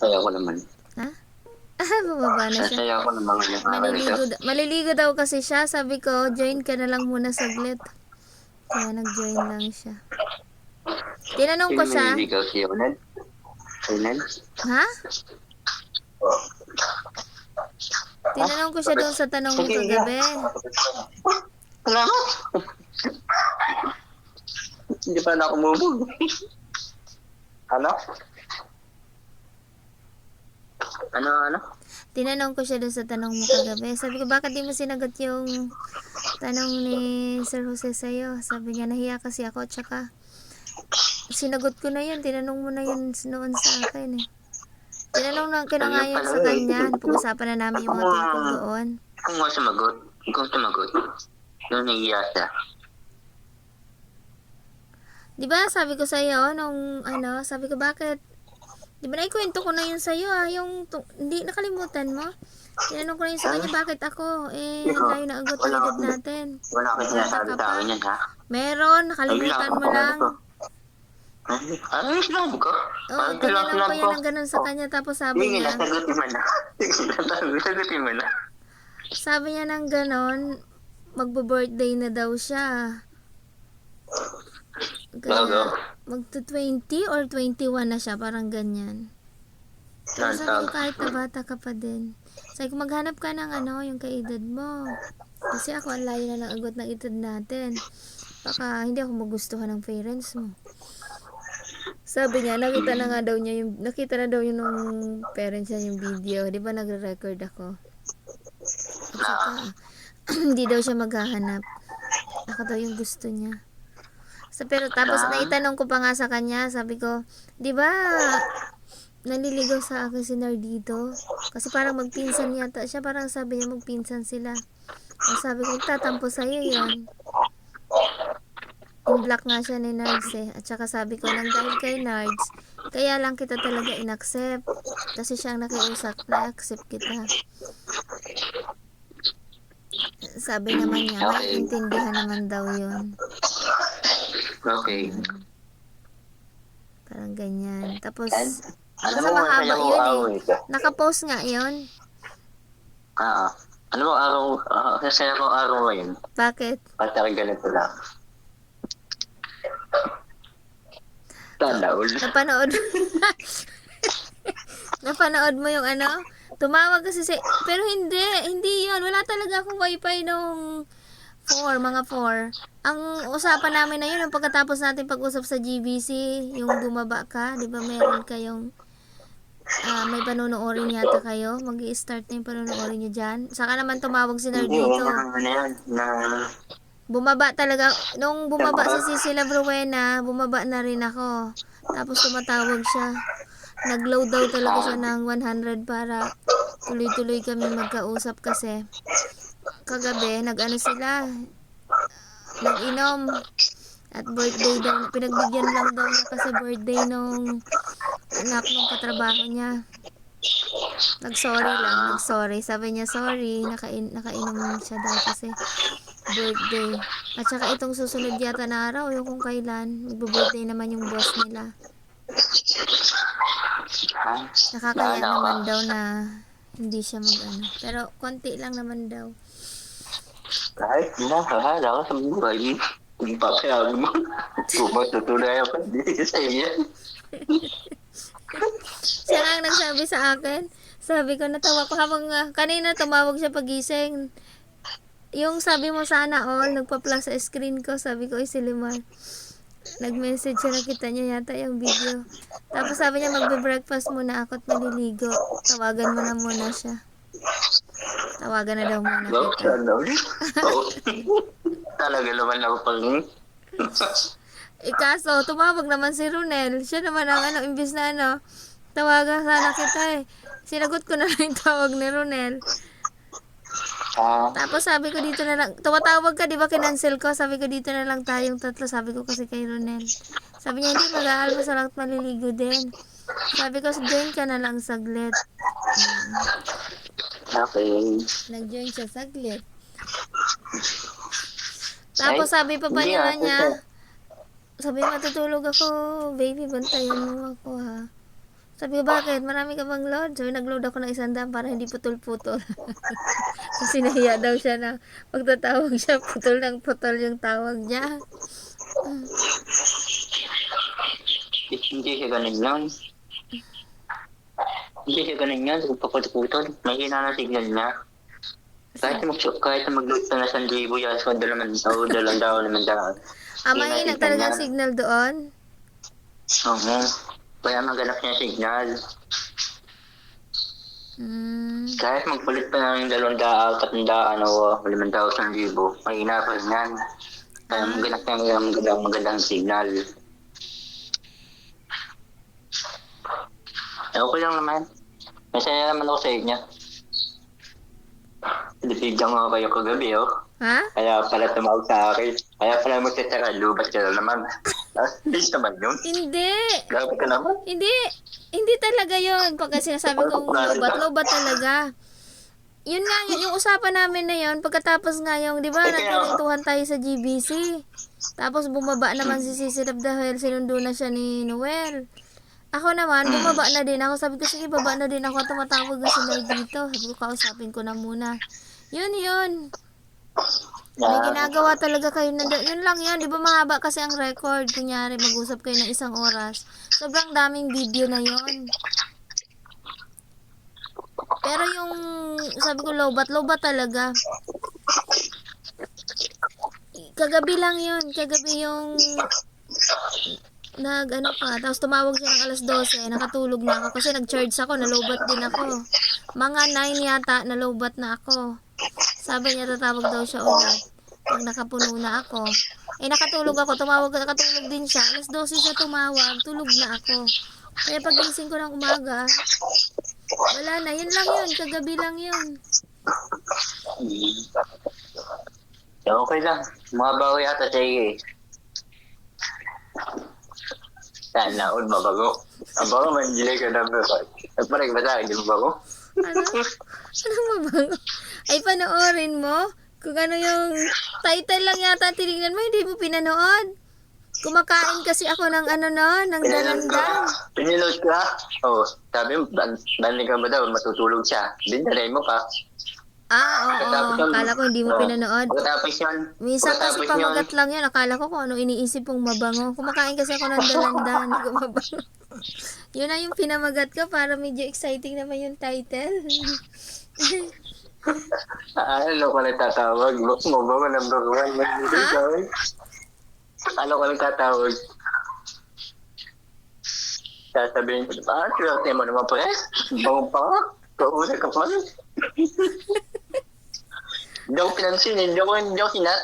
Saya ko naman. Ha? Ah, bumaba na siya. Sasaya ko naman Maliligo, da- maliligo daw kasi siya. Sabi ko, join ka na lang muna saglit. Kaya nag-join lang siya. Tinanong ko siya, Hindi ka si Yonel? Yonel? ha? Tinanong ko siya doon sa tanong mo kagabi. Salamat! Hindi pa na ako mumug. Ano? Ano, ano? Tinanong ko siya doon sa tanong mo kagabi. Sabi ko, bakit di mo sinagot yung tanong ni Sir Jose sa'yo? Sabi niya, nahiya kasi ako. Tsaka, sinagot ko na yun. Tinanong mo na yun noon sa akin eh. Tinanong na ko na nga yun sa kanya. Pag-usapan na namin yung mga tungkol doon. Kung mo sumagot, kung sumagot, nung naiiya siya. Di ba sabi ko sa'yo, nung ano, sabi ko bakit, di ba naikwento ko na yun sa'yo ah, yung, tu- hindi nakalimutan mo? Tinanong ko na yun sa kanya, bakit ako? Eh, layo na agot ang edad natin. Wala akong sinasabi sa akin yan, ha? Meron, nakalimutan mo lang. Ano yung sinabi ko? Oo, oh, tinanong ko yan ng ganun sa kanya, tapos sabi Sige na, niya, sagutin mo na. Sige na, sagutin mo na. sabi niya ng ganun, magbo-birthday na daw siya. Kaya, magto-20 or 21 na siya, parang ganyan. Pero sabi ko, kahit na bata ka pa din. Sabi ko, maghanap ka ng ano, yung kaedad mo. Kasi ako, ang layo na ng agot ng edad natin. Baka hindi ako magustuhan ng parents mo. Sabi niya, nakita na nga daw niya yung, nakita na daw yun nung parents niya yung video. Di ba nagre-record ako? At saka, hindi daw siya maghahanap. Ako daw yung gusto niya. So, pero tapos naitanong ko pa nga sa kanya, sabi ko, di ba naliligaw sa akin si Nardito? Kasi parang magpinsan yata siya, parang sabi niya magpinsan sila. O sabi ko, tatampo sa'yo yun. In-block nga siya ni Nards eh. At saka sabi ko, nang dahil kay Nards, kaya lang kita talaga in-accept. Kasi siyang nakiusap, na-accept kita. Sabi naman niya, maintindihan naman daw yun. Okay. Parang ganyan. Tapos, basta mo, mahaba masaya mo yun araw eh. Nakapost nga yun. Oo. Ano mo araw, uh, sasaya ko araw ngayon. Bakit? Parang ganito lang. Tanda, ul. Napanood. Napanood mo yung ano? Tumawag kasi si... Pero hindi, hindi yun. Wala talaga akong wifi nung 4, mga 4. Ang usapan namin na yun, ang pagkatapos natin pag-usap sa GBC, yung bumaba ka, di ba meron kayong ah, may panunuorin yata kayo. mag start na yung panunuorin nyo dyan. Saka naman tumawag si Hindi, Nardito. ano. Bumaba talaga. Nung bumaba si Cecilia Bruena, bumaba na rin ako. Tapos tumatawag siya. Nag-load daw talaga siya ng 100 para tuloy-tuloy kami magkausap kasi kagabi, nag-ano sila, nag-inom. At birthday daw, pinagbigyan lang daw niya kasi birthday nung anak nung katrabaho niya. Nag-sorry lang, nag-sorry. Sabi niya, sorry, nakain nakainom siya daw kasi birthday. At saka itong susunod yata na araw, yung kung kailan, magbo-birthday naman yung boss nila. Nakakaya naman daw na hindi siya mag-ano. Pero konti lang naman daw. Kahit na, kahala ka sa buhay. Kung papayagan mo. Kung matutuloy ako, hindi sa iyo. Siya ang nagsabi sa akin. Sabi ko, natawa ko habang ah, kanina tumawag siya pagising. Yung sabi mo sana all, nagpa-plus sa screen ko. Sabi ko, ay si Limar. Nag-message siya, nakita niya yata yung video. Tapos sabi niya, magbe-breakfast muna ako at maliligo. Tawagan mo na muna siya. Tawagan na daw muna Wow, kita. Oo. Talaga naman ako pang... Eh kaso, tumawag naman si Ronel. Siya naman ang ano, imbis na ano, tawagan sana kita eh. Sinagot ko na lang yung tawag ni Ronel. Ah, Tapos sabi ko dito na lang, tumatawag ka, di ba kinancel ko? Sabi ko dito na lang tayong tatlo. Sabi ko kasi kay Ronel. Sabi niya, hindi, mag-aalma sa lahat maliligo din. Sabi ko, join ka na lang saglit. Okay. Nag-join siya saglit. Tapos sabi pa pa hindi niya sabi matutulog ako, baby, bantayan mo ako ha. Sabi ko, bakit? Marami ka bang load? Sabi, nag-load ako ng isang daan para hindi putol-putol. Kasi nahiya daw siya na pagtatawag siya, putol ng putol yung tawag niya. Hindi siya ganun. Hindi siya ganun yun. Pagpaputol. Mahina na signal niya. Kahit mag kahit mag-load na sa libo yan, so dalaman o dalang daw naman daw. Ah, mahina talaga ang signal doon? Oo. Kaya maganap niya signal. Hmm. Kahit magpalit pa ng dalawang daan, tatlong daan o limang daan sa libo, mahina pa rin yan. Kaya maganap niya ng magandang, magandang signal. Okay lang naman. Masaya naman ako sa inyo. Binibigyan ko kayo kagabi, oh. Ha? Kaya pala tumawag sa akin. Kaya pala magtatara, lubat ka na naman. Ah, Please naman yun. Hindi. Grabe ka naman. Hindi. Hindi talaga yon Pag sinasabi kong lobat, lobat talaga. Yun nga, yun, yung usapan namin na yun, pagkatapos nga yung, di ba, nagkwentuhan tayo sa GBC. Tapos bumaba naman si Sisilap dahil sinundo na siya ni Noel. Ako naman, bumaba na din ako. Sabi ko, sige, baba na din ako. Tumatawag na sila dito. Sabi ko, kausapin ko na muna. Yun, yun. May ginagawa talaga kayo na Yun lang yan. Di ba mahaba kasi ang record? Kunyari, mag-usap kayo ng isang oras. Sobrang daming video na yon. Pero yung, sabi ko, lobat, lobat talaga. Kagabi lang yun. Kagabi yung nag ano pa, tapos tumawag siya ng alas 12, nakatulog na ako kasi nag-charge ako, nalobat din ako. Mga 9 yata, nalobat na ako. Sabi niya tatawag daw siya ulit pag nakapuno na ako. Eh nakatulog ako, tumawag, nakatulog din siya. Alas 12 siya tumawag, tulog na ako. Kaya pagising ko ng umaga, wala na, yun lang yun, kagabi lang yun. Yeah, okay lang. Mga bago yata sa iyo eh. Sana all mabago. Ang bago man hindi ka na ba? Nagparag ba tayo? Hindi mo bago? Ano? Ano mabango? Ay, panoorin mo? Kung ano yung title lang yata tinignan mo, hindi mo pinanood. Kumakain kasi ako ng ano no, ng Pinilot ka? dalandan. Pinilot ka? Oo. Oh, sabi mo, ban- balik ka ba daw? Matutulog siya. Dinalay mo pa. Ah, oo. Pagkatapos yun- Akala ko hindi mo Oo. pinanood. Pagkatapos yun. Minsan kasi pagkatapos yun, pamagat lang yun. Akala ko kung ano iniisip kong mabango. Kumakain kasi ako ng dalandan. Hindi ko mabango. yun na yung pinamagat ko para medyo exciting naman yung title. Ah, ano ka nagtatawag? Mo ba man number one? Mag-ibig Ano ka nagtatawag? Sasabihin ko, ah, swerte mo naman pre. Bango pa ka. Kauna ka pa. Hindi ako pinansin, eh. hindi ako, hindi ako sinat.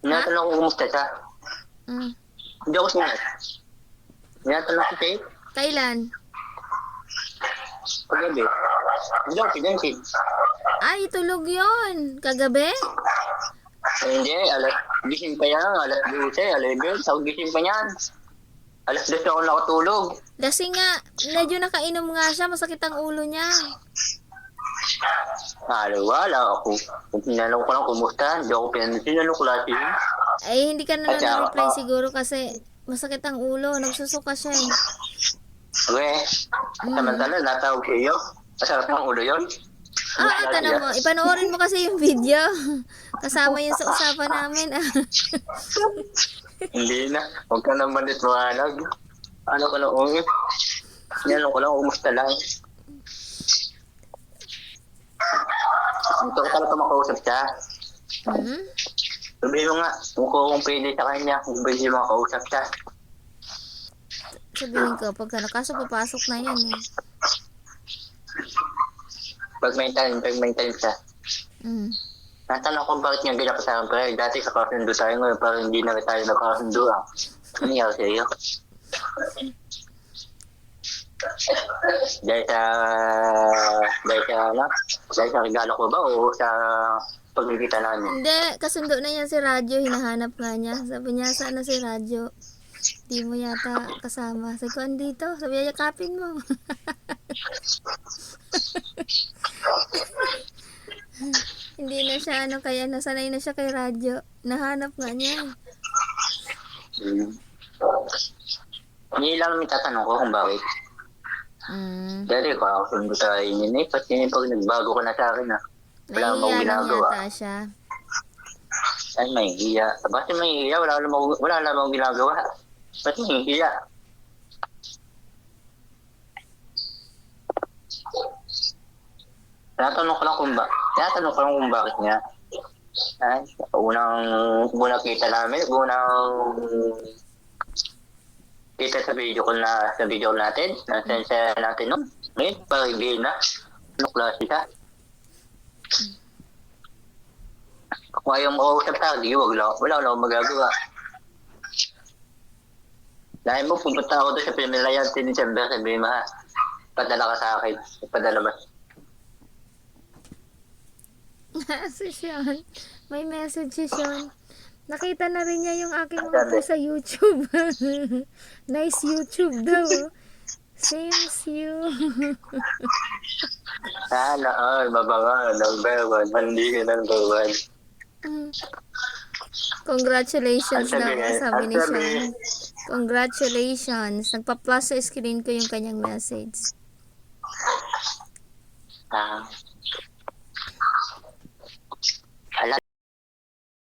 Tinatanong ko kumusta siya. mm. Hindi ako sinat. Tinatanong ko siya, Kailan? paggabi. Hindi ako pinansin. Ay, tulog yon Kagabi? Hindi, alas, gising pa yan, alas 12, alas 11, ako gising pa yan. Alas 12 ako nakatulog. Kasi nga, medyo nakainom nga siya, masakit ang ulo niya. Ano, wala ako. Tinanong ko lang kumusta, hindi ako pinansin, tinanong ko lahat yun. Ay, hindi ka na At saka- na-reply siguro kasi masakit ang ulo, nagsusuka siya eh. Okay, samantala, natawag sa iyo. Masarap ang ulo yun. Ah, tanong mo, ipanoorin mo kasi yung video. Kasama yun sa usapan namin. ah. Hindi na, huwag ka naman itwalag. Ano ko lang, um, tinanong ko lang, kumusta lang. Gusto ko talaga makausap siya. Mhm. Sabihin mo nga, kung ko kung pwede sa kanya, kung pwede makausap siya. Sabihin ko, pagka nakaso papasok na yan eh. Pag may time, pag may time siya. Mm. Natanong ko bakit niya ganyan sa akin, pero dati sa kasundo tayo ngayon, parang hindi na tayo nakasundo ah. Ano nangyari sa iyo? Dahil sa, dahil sa, ano? Dahil sa regalo ko ba o sa pagkikita namin? Hindi, kasundo na yan si Radyo, hinahanap nga niya. Sabi niya, sana si Radyo. Di mo yata kasama. Sabi ko, andito. Sabi niya, yakapin mo. Hindi na siya, ano, kaya nasanay na siya kay Radyo. Nahanap nga niya. Hmm. Hindi lang tatanong ko kung bakit. Mm. Dali ko ako sundo tayo yun eh. Pati yun pag nagbago ka na sa akin ah. Wala akong Nahihiya lang ginagawa. yata siya. Ay, may hiya. Bakit may hiya? Wala namang, wala namang ginagawa. Ba't may hiya? Tinatanong ko lang kung ba, tinatanong ko lang kung bakit nga. Ay, unang, unang kita namin, unang kita sa video ko na, sa video natin, na sensya natin nun. Ngayon, parang na. Ano klase ka? Kung ayaw mo kausap sa akin, wag lang, wala lang akong magagawa. Dahil mo, pupunta ako doon sa Pimilayan, sa December, sabi mo ha, padala ka sa akin, padala ba? si Sean. May message Sean. Nakita na rin niya yung aking mga post sa YouTube. nice YouTube daw. Same as you. Sana all, bababa, number one, hindi ka number one. Congratulations Ang daw, sabi niya, sabi ni Sean. Congratulations. Nagpa-plus sa screen ko yung kanyang message. Ah,